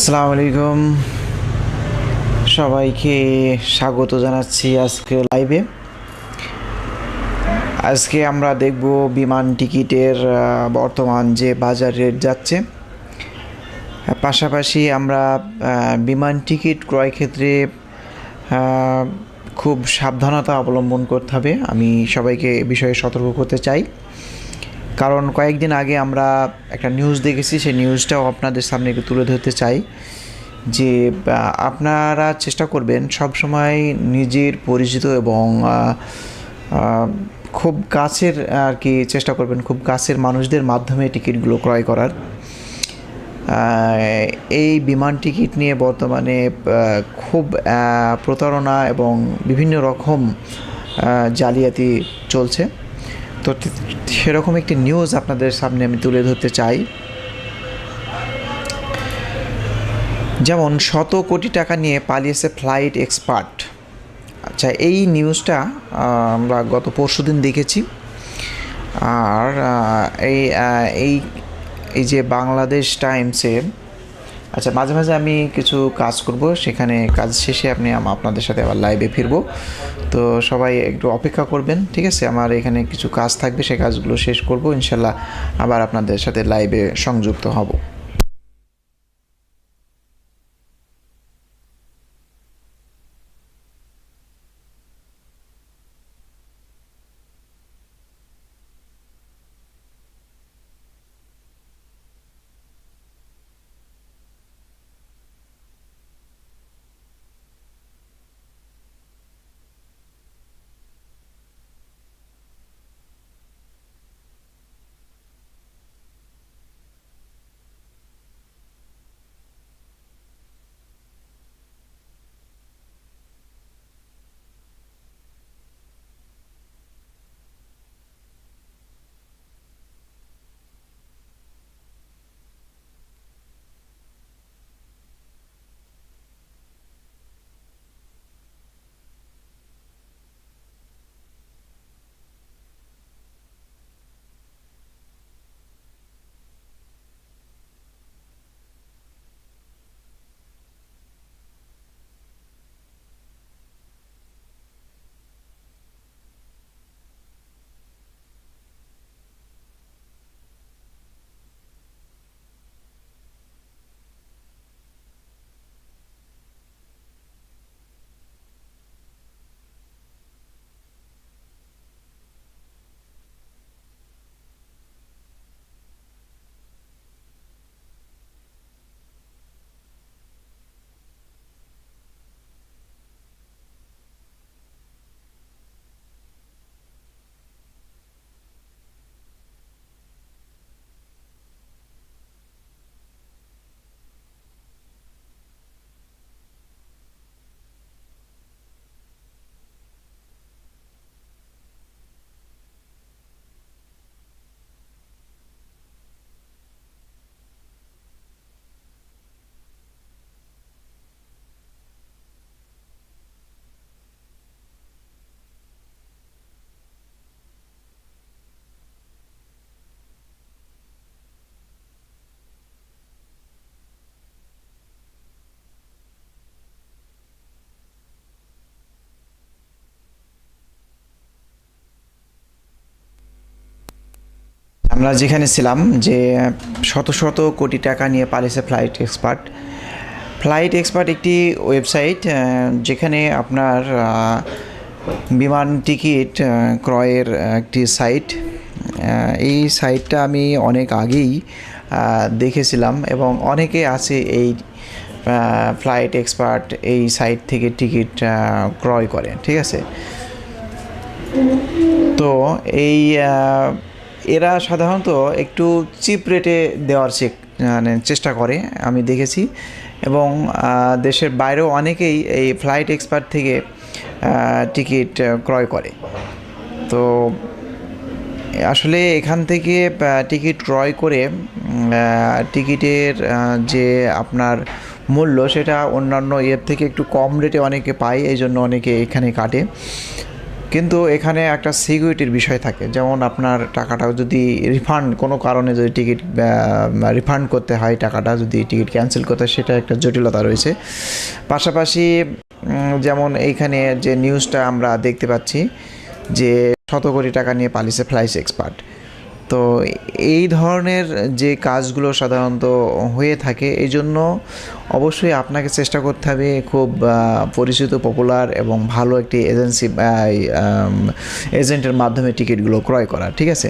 আসসালামু আলাইকুম সবাইকে স্বাগত জানাচ্ছি আজকে লাইভে আজকে আমরা দেখব বিমান টিকিটের বর্তমান যে বাজার রেট যাচ্ছে। পাশাপাশি আমরা বিমান টিকিট ক্রয় ক্ষেত্রে খুব সাবধানতা অবলম্বন করতে হবে। আমি সবাইকে এ বিষয়ে সতর্ক করতে চাই। কারণ কয়েকদিন আগে আমরা একটা নিউজ দেখেছি, সেই নিউজটাও আপনাদের সামনে একটু তুলে ধরতে চাই যে আপনারা চেষ্টা করবেন সব সময় নিজের পরিচিত এবং খুব কাছের আর কি চেষ্টা করবেন, খুব কাছের মানুষদের মাধ্যমে টিকিটগুলো ক্রয় করার। এই বিমান টিকিট নিয়ে বর্তমানে খুব প্রতারণা এবং বিভিন্ন রকম জালিয়াতি চলছে। তো সেরকম একটি নিউজ আপনাদের সামনে আমি তুলে ধরতে চাই। যেমন, শত কোটি টাকা নিয়ে পালিয়েছে ফ্লাইট এক্সপার্ট আচ্ছা এই নিউজটা আমরা গত পরশু দিন দেখেছি। আর এই এই যে বাংলাদেশ টাইমসে আচ্ছা মাঝে মাঝে আমি কিছু কাজ করব, সেখানে কাজ শেষে আপনি আপনাদের সাথে আবার লাইভে ফিরবো। তো সবাই একটু অপেক্ষা করবেন, ঠিক আছে? আমার এখানে কিছু কাজ থাকবে সেই কাজগুলো শেষ করব, ইনশাল্লাহ আবার আপনাদের সাথে লাইভে সংযুক্ত হব। আমরা যেখানে ছিলাম যে শত শত কোটি টাকা নিয়ে পালিয়েছে ফ্লাইট এক্সপার্ট ফ্লাইট এক্সপার্ট একটি ওয়েবসাইট যেখানে আপনার বিমান টিকিট ক্রয়ের একটি সাইট এই সাইটটা আমি অনেক আগেই দেখেছিলাম এবং অনেকে আছে এই ফ্লাইট এক্সপার্ট এই সাইট থেকে টিকিট ক্রয় করে, ঠিক আছে? তো এই এরা সাধারণত একটু চিপ রেটে দেওয়ার চেক মানে চেষ্টা করে, আমি দেখেছি। এবং দেশের বাইরেও অনেকেই এই ফ্লাইট এক্সপার্ট থেকে টিকিট ক্রয় করে। তো, আসলে এখান থেকে টিকিট ক্রয় করে টিকিটের যে আপনার মূল্য, সেটা অন্যান্য ইয়ের থেকে একটু কম রেটে অনেকে পায় এই জন্য অনেকে এখানে কাটে। কিন্তু এখানে একটা সিকিউরিটির বিষয় থাকে। যেমন আপনার টাকাটাও যদি রিফান্ড কোনো কারণে যদি টিকিট রিফান্ড করতে হয়, টাকাটা যদি টিকিট ক্যান্সেল করতে হয়, সেটা একটা জটিলতা রয়েছে। পাশাপাশি যেমন এইখানে যে নিউজটা আমরা দেখতে পাচ্ছি যে শত কোটি টাকা নিয়ে পালিয়েছে ফ্লাইস এক্সপার্ট তো এই ধরনের যে কাজগুলো সাধারণত হয়ে থাকে, এই জন্য অবশ্যই আপনাকে চেষ্টা করতে হবে খুব পরিচিত পপুলার এবং ভালো একটি এজেন্সি এজেন্টের মাধ্যমে টিকিটগুলো ক্রয় করা, ঠিক আছে?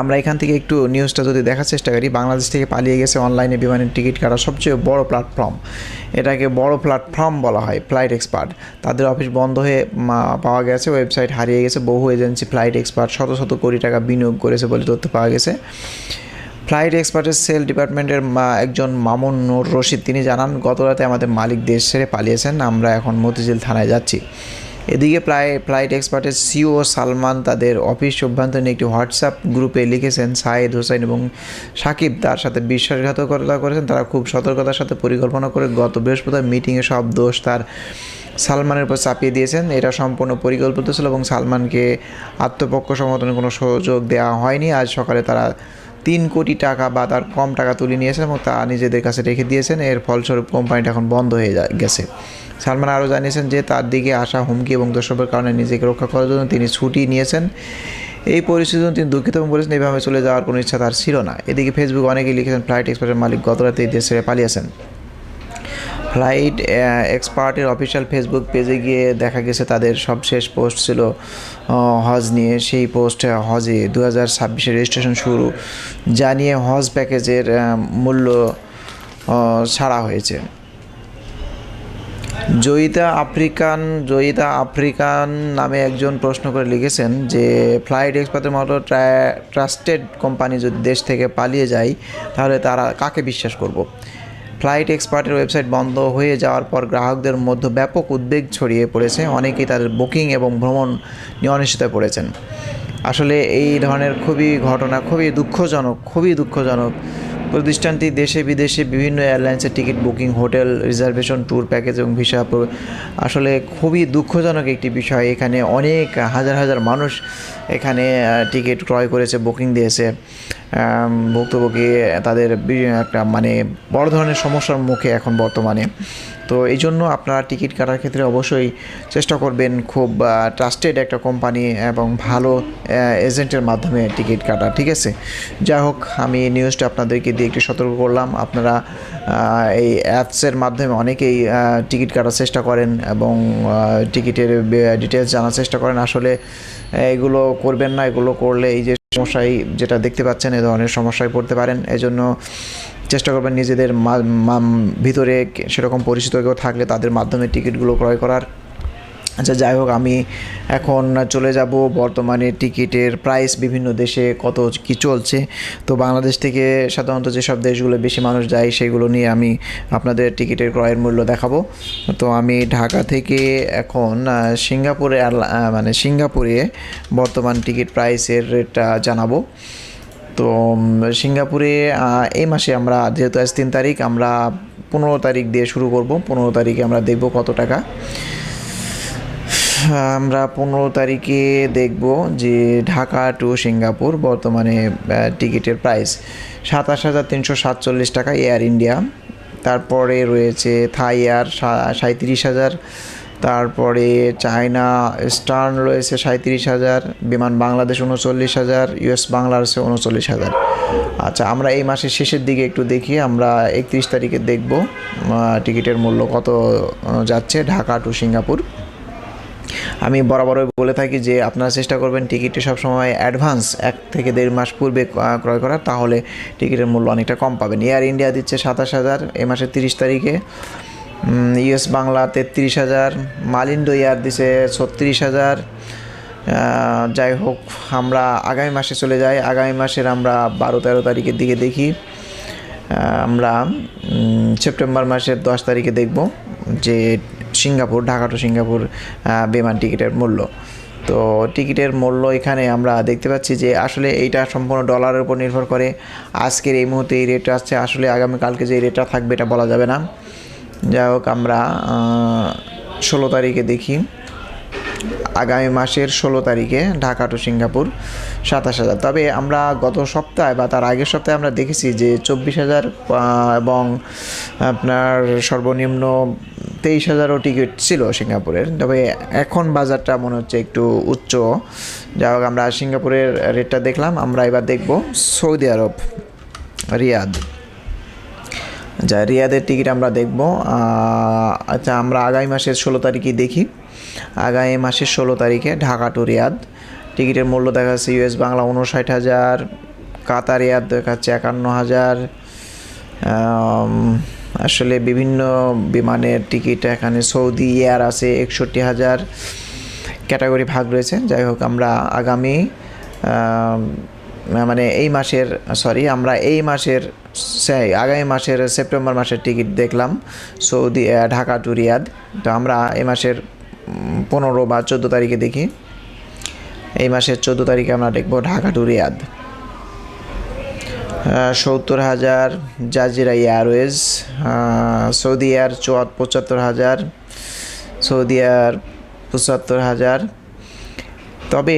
আমরা এখান থেকে একটু নিউজটা যদি দেখার চেষ্টা করি, বাংলাদেশ থেকে পালিয়ে গেছে অনলাইনে বিমানের টিকিট কাটা সবচেয়ে বড় প্ল্যাটফর্ম এটাকে বড় প্ল্যাটফর্ম বলা হয় ফ্লাইট এক্সপার্ট তাদের অফিস বন্ধ হয়ে পাওয়া গেছে ওয়েবসাইট হারিয়ে গেছে, বহু এজেন্সি ফ্লাইট এক্সপার্ট শত শত কোটি টাকা বিনিয়োগ করেছে বলে তথ্য পাওয়া গেছে। ফ্লাইট এক্সপার্টের সেল ডিপার্টমেন্টের একজন মামুন নূর রশিদ, তিনি জানান, গত রাতে আমাদের মালিক দেশ ছেড়ে পালিয়েছেন, আমরা এখন মতিঝিল থানায় যাচ্ছি। এদিকে প্রায় ফ্লাইট এক্সপার্টের সিও সালমান তাদের অফিস অভ্যন্তরীণ একটি হোয়াটসঅ্যাপ গ্রুপে লিখেছেন সাইদ হোসেন এবং সাকিব তার সাথে বিশ্বাসঘাতকতা করেছেন। তারা খুব সতর্কতার সাথে পরিকল্পনা করে গত বৃহস্পতিবার মিটিংয়ে সব দোষ তার সালমানের উপর চাপিয়ে দিয়েছেন। এটা সম্পূর্ণ পরিকল্পিত ছিল এবং সালমানকে আত্মপক্ষ সমর্থনের কোনো সুযোগ দেওয়া হয়নি। আজ সকালে তারা তিন কোটি টাকা বা তার কম টাকা তুলে নিয়েছেন এবং তা নিজেদের কাছে রেখে দিয়েছেন। এর ফলস্বরূপ কোম্পানিটা এখন বন্ধ হয়ে গেছে। সালমান আরও জানিয়েছেন যে, তার দিকে আসা হুমকি এবং দর্শকের কারণে নিজেকে রক্ষা করার জন্য তিনি ছুটি নিয়েছেন। এই পরিস্থিতি তিনি দুঃখিত এবং বলেছেন এইভাবে চলে যাওয়ার কোনো ইচ্ছা তার ছিল না। এদিকে ফেসবুক অনেকেই লিখেছেন, ফ্লাইট এক্সপ্রেসের মালিক গতরাতে এই দেশ ছেড়ে পালিয়েছেন। ফ্লাইট এক্সপার্টের অফিসিয়াল ফেসবুক পেজে গিয়ে দেখা গেছে তাদের সবশেষ পোস্ট ছিল হজ নিয়ে। সেই পোস্টে হজে দু হাজার ছাব্বিশে রেজিস্ট্রেশন শুরু। জানিয়ে হজ প্যাকেজের মূল্য ছাড়া হয়েছে। জয়িতা আফ্রিকান জয়িতা আফ্রিকান নামে একজন প্রশ্ন করে লিখেছেন যে, ফ্লাইট এক্সপার্টের মতো ট্রাস্টেড কোম্পানি যদি দেশ থেকে পালিয়ে যায়, তাহলে তারা কাকে বিশ্বাস করব? ফ্লাইট এক্সপার্টের ওয়েবসাইট বন্ধ হয়ে যাওয়ার পর গ্রাহকদের মধ্যে ব্যাপক উদ্বেগ ছড়িয়ে পড়েছে। অনেকেই তাদের বুকিং এবং ভ্রমণ নিয়ে অনিশ্চয়তায় পড়েছেন। আসলে এই ধরনের খুবই ঘটনা, খুবই দুঃখজনক খুবই দুঃখজনক। প্রতিষ্ঠানটি দেশে বিদেশে বিভিন্ন এয়ারলাইন্সের ticket booking, hotel, reservation, tour package এবং ভিসা আসলে খুবই দুঃখজনক একটি বিষয়। এখানে অনেক হাজার হাজার মানুষ এখানে টিকিট ক্রয় করেছে বুকিং দিয়েছে। ভুক্তভোগী, তাদের একটা মানে বড় ধরনের সমস্যার মুখে এখন বর্তমানে। তো এই জন্য আপনারা টিকিট কাটার ক্ষেত্রে অবশ্যই চেষ্টা করবেন খুব ট্রাস্টেড একটা কোম্পানি এবং ভালো এজেন্টের মাধ্যমে টিকিট কাটা, ঠিক আছে? যাই হোক, আমি নিউজটা আপনাদেরকে দিয়ে একটু সতর্ক করলাম। আপনারা এই অ্যাপসের মাধ্যমে অনেকেই টিকিট কাটার চেষ্টা করেন এবং টিকিটের ডিটেলস জানার চেষ্টা করেন। আসলে এগুলো করবেন না, এগুলো করলে এই যে সমস্যায় যেটা দেখতে পাচ্ছেন, এ ধরনের সমস্যায় পড়তে পারেন। এজন্য চেষ্টা করবেন নিজেদের ভিতরে সেরকম পরিচিত কেউ থাকলে তাদের মাধ্যমে টিকিটগুলো ক্রয় করার আচ্ছা যাই হোক, আমি এখন চলে যাব বর্তমানে টিকিটের প্রাইস বিভিন্ন দেশে কত কি চলছে। তো বাংলাদেশ থেকে সাধারণত যেসব দেশগুলো বেশি মানুষ যায়, সেগুলো নিয়ে আমি আপনাদের টিকিটের ক্রয়ের মূল্য দেখাবো। তো আমি ঢাকা থেকে এখন সিঙ্গাপুরে মানে সিঙ্গাপুরে বর্তমান টিকিট প্রাইসের রেটটা জানাব। তো সিঙ্গাপুরে এই মাসে আমরা, যেহেতু আজ তিন তারিখ, আমরা পনেরো তারিখ দিয়ে শুরু করব। পনেরো তারিখে আমরা দেখব কত টাকা। আমরা পনেরো তারিখে দেখব যে ঢাকা টু সিঙ্গাপুর বর্তমানে টিকিটের প্রাইস সাতাশ হাজার তিনশো সাতচল্লিশ টাকা এয়ার ইন্ডিয়া তারপরে রয়েছে থাই এয়ার সাঁত্রিশ হাজার। তারপরে চায়না স্টার্ন রয়েছে সাঁত্রিশ হাজার। বিমান বাংলাদেশ উনচল্লিশ হাজার। ইউএস বাংলা রয়েছে উনচল্লিশ হাজার। আচ্ছা আমরা এই মাসের শেষের দিকে একটু দেখি, আমরা একত্রিশ তারিখে দেখব টিকিটের মূল্য কত যাচ্ছে ঢাকা টু সিঙ্গাপুর। আমি বরাবরই বলে থাকি যে আপনারা চেষ্টা করবেন টিকিটটি সবসময় অ্যাডভান্স এক থেকে দেড় মাস পূর্বে ক্রয় করার, তাহলে টিকিটের মূল্য অনেকটা কম পাবেন। এয়ার ইন্ডিয়া দিচ্ছে সাতাশ হাজার এ মাসের তিরিশ তারিখে। ইউএস বাংলা তেত্রিশ হাজার, মালিন্ডো এয়ার দিছে ছত্রিশ হাজার। যাই হোক, আমরা আগামী মাসে চলে যাই। আগামী মাসের আমরা বারো তেরো তারিখের দিকে দেখি। আমরা সেপ্টেম্বর মাসের দশ তারিখে দেখব যে সিঙ্গাপুর, ঢাকা টু সিঙ্গাপুর বিমান টিকিটের মূল্য। তো টিকিটের মূল্য এখানে আমরা দেখতে পাচ্ছি যে আসলে এইটা সম্পূর্ণ ডলারের উপর নির্ভর করে। আজকের এই মুহূর্তে এই রেটটা আসছে, আসলে আগামীকালকে যে রেটটা থাকবে এটা বলা যাবে না। যাই হোক, আমরা ষোলো তারিখে দেখি। আগামী মাসের ষোলো তারিখে ঢাকা টু সিঙ্গাপুর সাতাশ হাজার। তবে আমরা গত সপ্তাহে বা তার আগের সপ্তাহে আমরা দেখেছি যে চব্বিশ হাজার এবং আপনার সর্বনিম্ন তেইশ হাজারও টিকিট ছিল সিঙ্গাপুরের। তবে এখন বাজারটা মনে হচ্ছে একটু উচ্চ। যা হোক, আমরা সিঙ্গাপুরের রেটটা দেখলাম, আমরা এবার দেখব সৌদি আরব, রিয়াদ। যা রিয়াদের টিকিট আমরা দেখব। আচ্ছা আমরা আগামী মাসের ষোলো তারিখে দেখি। আগামী মাসের ষোলো তারিখে ঢাকা টু রিয়াদ। টিকিটের মূল্য দেখা যাচ্ছে ইউএস বাংলা উনষাট হাজার, কাতার রিয়াদ দেখাচ্ছে একান্ন হাজার। আসলে বিভিন্ন বিমানের টিকিট এখানে সৌদি এয়ার আছে একষট্টি হাজার। ক্যাটাগরি ভাগ রয়েছে। যাই হোক, আমরা আগামী মানে এই মাসের সরি আমরা এই মাসের সেই আগামী মাসের সেপ্টেম্বর মাসের টিকিট দেখলাম, সৌদি ঢাকা টু রিয়াদ। তো আমরা এই মাসের পনেরো বা চোদ্দ তারিখে দেখি। এই মাসের চোদ্দ তারিখে আমরা দেখব ঢাকা টু রিয়াদ। সত্তর হাজার জাজিরা এয়ারওয়েজ সৌদি এয়ার চুয়াত পঁচাত্তর হাজার, সৌদি এয়ার পঁচাত্তর হাজার তবে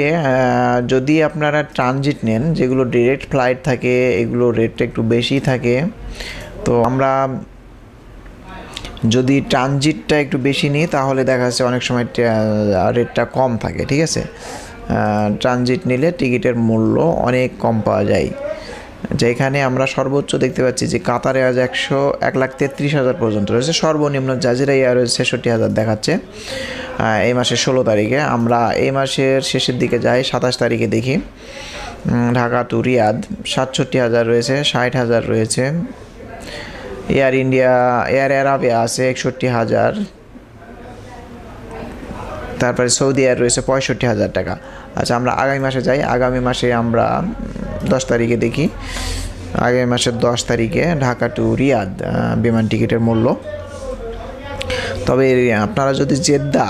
যদি আপনারা ট্রানজিট নেন, যেগুলো ডিরেক্ট ফ্লাইট থাকে, এগুলো রেটটা একটু বেশি থাকে, তো আমরা যদি ট্রানজিটটা একটু বেশি নিই, তাহলে দেখা যাচ্ছে অনেক সময় রেটটা কম থাকে, ঠিক আছে? ট্রানজিট নিলে টিকিটের মূল্য অনেক কম পাওয়া যায়। যেখানে আমরা সর্বোচ্চ দেখতে পাচ্ছি যে কাতার এয়ারজ একশো এক লাখ তেত্রিশ হাজার পর্যন্ত রয়েছে। সর্বনিম্ন জাজিরা এয়ারওয়েজ ছেষট্টি হাজার দেখাচ্ছে। এই মাসের ষোলো তারিখে। আমরা এই মাসের শেষের দিকে যাই, সাতাশ তারিখে দেখি। ঢাকা টু রিয়াদ, সাতষট্টি হাজার রয়েছে, ষাট হাজার রয়েছে। এয়ার ইন্ডিয়া, এয়ার অ্যারাবিয়া আছে একষট্টি হাজার। তারপরে সৌদি এয়ার রয়েছে পঁয়ষট্টি হাজার টাকা। আচ্ছা আমরা আগামী মাসে যাই। আগামী মাসে আমরা দশ তারিখে দেখি। আগামী মাসের দশ তারিখে ঢাকা টু রিয়াদ বিমান টিকিটের মূল্য। তবে, আপনারা যদি জেদ্দা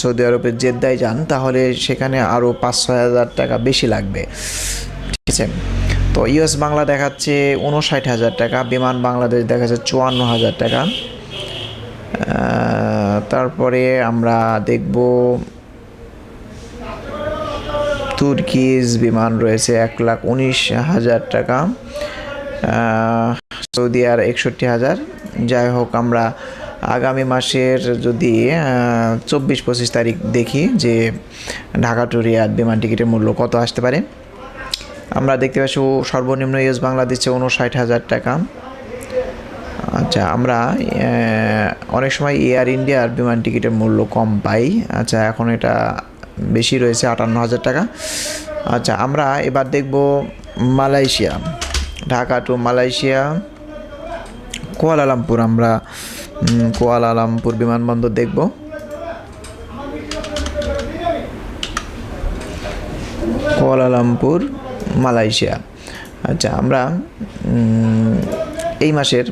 সৌদি আরবের জেদ্দায় যান, তাহলে সেখানে আরও পাঁচ ছয় হাজার টাকা বেশি লাগবে। ঠিক আছে? তো ইউএস বাংলা দেখাচ্ছে উনষাট হাজার টাকা, বিমান বাংলাদেশ দেখাচ্ছে চুয়ান্ন হাজার টাকা। তারপরে আমরা দেখব তুর্কিজ বিমান রয়েছে এক লাখ উনিশ হাজার টাকা। সৌদি আর একষট্টি হাজার। যাই হোক, আমরা আগামী মাসের যদি চব্বিশ পঁচিশ তারিখ দেখি যে ঢাকা টু রিয়াদ বিমান টিকিটের মূল্য কত আসতে পারে। আমরা দেখতে পাচ্ছি সর্বনিম্ন ইউএস বাংলা দিচ্ছে উনষাট হাজার টাকা। আচ্ছা আমরা অনেক সময় এয়ার ইন্ডিয়ার বিমান টিকিটের মূল্য কম পাই। আচ্ছা এখন এটা বেশি রয়েছে আটান্ন হাজার টাকা। আচ্ছা আমরা এবার দেখব Malaysia, Dhaka to Malaysia, Kuala Lumpur আমরা কুয়ালালামপুর বিমানবন্দর দেখব। Kuala Lumpur, Malaysia. আচ্ছা আমরা এই মাসের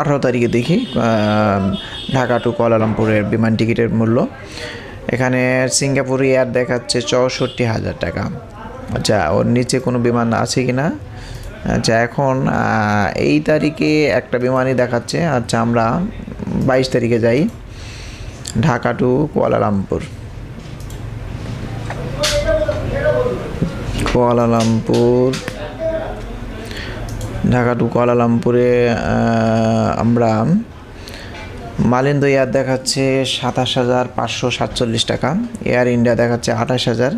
আঠারো তারিখে দেখি ঢাকা টু কুয়ালালামপুরের বিমান টিকিটের মূল্য। এখানে সিঙ্গাপুর এয়ার দেখাচ্ছে চৌষট্টি হাজার টাকা। আচ্ছা ওর নিচে কোনো বিমান আছে কি না আচ্ছা এখন এই তারিখে একটা বিমানই দেখাচ্ছে। আচ্ছা আমরা বাইশ তারিখে যাই। Dhaka to Kuala Lumpur. Kuala Lumpur. Dhaka to কুয়ালালামপুরে আমরা মালিন্দ এয়ার দেখাচ্ছে সাতাশ হাজার পাঁচশো সাতচল্লিশ টাকা। এয়ার ইন্ডিয়া দেখাচ্ছে আঠাশ হাজার।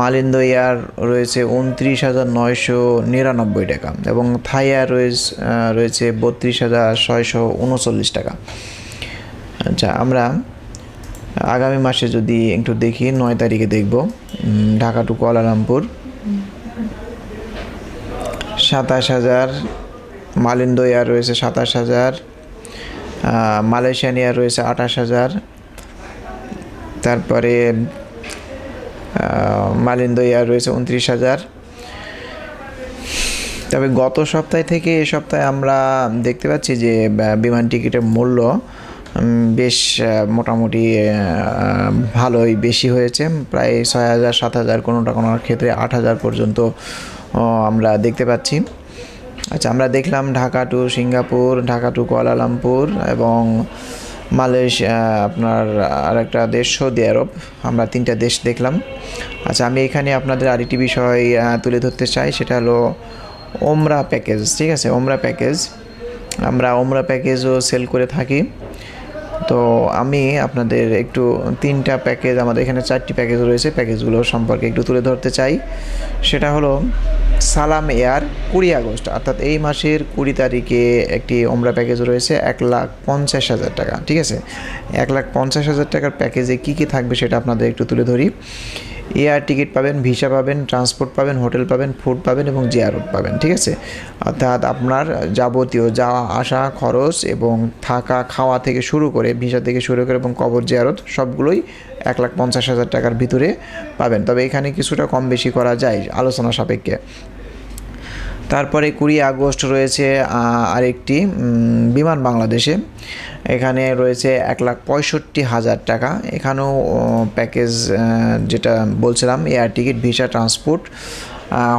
মালিন্দ এয়ার রয়েছে উনত্রিশ হাজার নয়শো নিরানব্বই টাকা এবং থাই এয়ার রয়েছে বত্রিশ হাজার ছয়শো উনচল্লিশ টাকা। আচ্ছা আমরা আগামী মাসে যদি একটু দেখি, নয় তারিখে দেখব। Dhaka to Kuala Lumpur. সাতাশ হাজার মালিন্দ এয়ার রয়েছে সাতাশ হাজার। মালয়েশিয়ান এয়ার রয়েছে আঠাশ হাজার। তারপরে মালিন্দ রয়েছে উনত্রিশ হাজার। তবে গত সপ্তাহ থেকে এ সপ্তাহে আমরা দেখতে পাচ্ছি যে বিমান টিকিটের মূল্য বেশ মোটামুটি ভালোই বেশি হয়েছে। প্রায় ছয় হাজার, সাত হাজার, কোনোটা কোনো ক্ষেত্রে আট হাজার পর্যন্ত আমরা দেখতে পাচ্ছি। আচ্ছা আমরা দেখলাম Dhaka to Singapore, Dhaka to Kuala Lumpur এবং মালয়েশিয়া, আপনার আর একটা দেশ, সৌদি আরব। আমরা তিনটা দেশ দেখলাম। আচ্ছা আমি এখানে আপনাদের আরেকটি বিষয় তুলে ধরতে চাই, সেটা হলো ওমরা প্যাকেজ, ঠিক আছে? ওমরা প্যাকেজ। আমরা ওমরা প্যাকেজও সেল করে থাকি। তো আমি আপনাদের একটু তিনটা প্যাকেজ, আমাদের এখানে চারটি প্যাকেজ রয়েছে, প্যাকেজগুলো সম্পর্কে একটু তুলে ধরতে চাই। সেটা হলো সালাম এয়ার কুড়ি আগস্ট, অর্থাৎ এই মাসের কুড়ি তারিখে একটি ওমরা প্যাকেজ রয়েছে এক লাখ পঞ্চাশ হাজার টাকা, ঠিক আছে? এক লাখ পঞ্চাশ হাজার টাকার প্যাকেজে কী কী থাকবে সেটা আপনাদের একটু তুলে ধরি। এয়ার টিকিট পাবেন, ভিসা পাবেন ট্রান্সপোর্ট পাবেন, হোটেল পাবেন ফুড পাবেন এবং জিয়ারত পাবেন, ঠিক আছে? অর্থাৎ আপনার যাবতীয় যাওয়া আসা খরচ এবং থাকা খাওয়া থেকে শুরু করে, ভিসা থেকে শুরু করে এবং কবর জিয়ারত সবগুলোই এক লাখ পঞ্চাশ হাজার টাকার ভিতরে পাবেন। তবে এখানে কিছুটা কম বেশি করা যায় আলোচনা সাপেক্ষে। তারপরে কুড়ি আগস্ট রয়েছে আরেকটি বিমান বাংলাদেশে। এখানে রয়েছে এক লাখ পঁয়ষট্টি হাজার টাকা। এখানেও প্যাকেজ যেটা বলছিলাম, air ticket, visa, transport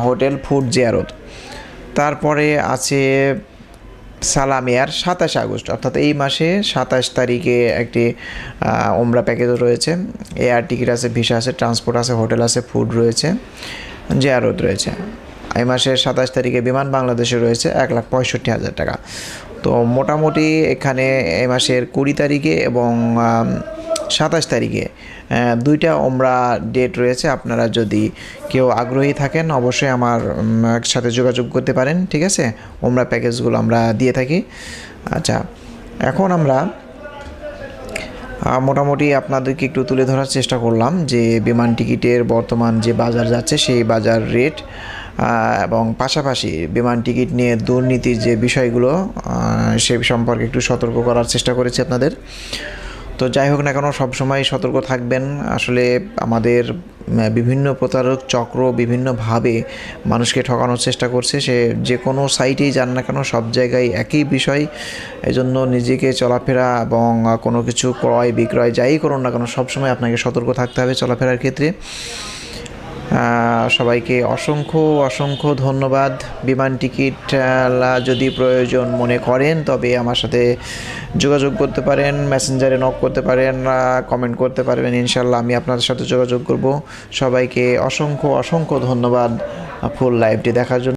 hotel, food, জিয়ারত। তারপরে আছে সালাম এয়ার সাতাশ আগস্ট, অর্থাৎ এই মাসে সাতাশ তারিখে একটি ওমরা প্যাকেজ রয়েছে। এয়ার টিকিট আছে ভিসা আছে ট্রান্সপোর্ট আছে হোটেল আছে ফুড রয়েছে, জেয়ারত রয়েছে। এই মাসের সাতাশ তারিখে বিমান বাংলাদেশে রয়েছে এক লাখ পঁয়ষট্টি হাজার টাকা। তো মোটামুটি এখানে এই মাসের কুড়ি তারিখে এবং সাতাশ তারিখে। দুইটা ওমরা ডেট রয়েছে। আপনারা যদি কেউ আগ্রহী থাকেন, অবশ্যই আমার সাথে যোগাযোগ করতে পারেন, ঠিক আছে? ওমরা প্যাকেজগুলো আমরা দিয়ে থাকি। আচ্ছা এখন আমরা মোটামুটি আপনাদেরকে একটু তুলে ধরার চেষ্টা করলাম যে বিমান টিকিটের বর্তমান যে বাজার যাচ্ছে, সেই বাজার রেট এবং পাশাপাশি বিমান টিকিট নিয়ে দুর্নীতির যে বিষয়গুলো সে সম্পর্কে একটু সতর্ক করার চেষ্টা করেছি আপনাদের। তো যাই হোক না কেন সবসময় সতর্ক থাকবেন। আসলে আমাদের বিভিন্ন প্রতারক চক্র বিভিন্নভাবে মানুষকে ঠকানোর চেষ্টা করছে। সে যে কোনো সাইটেই যান না কেন, সব জায়গায় একই বিষয়। এজন্য নিজেকে চলাফেরা এবং কোনো কিছু ক্রয় বিক্রয় যাই করুন না কেন সবসময় আপনাকে সতর্ক থাকতে হবে চলাফেরার ক্ষেত্রে। সবাইকে অসংখ্য অসংখ্য ধন্যবাদ। বিমান টিকিট যদি প্রয়োজন মনে করেন, তবে আমার সাথে যোগাযোগ করতে পারেন, মেসেঞ্জারে নক করতে পারেন কমেন্ট করতে পারবেন ইনশাল্লাহ আমি আপনাদের সাথে যোগাযোগ করব। সবাইকে অসংখ্য অসংখ্য ধন্যবাদ ফুল লাইভটি দেখার জন্য।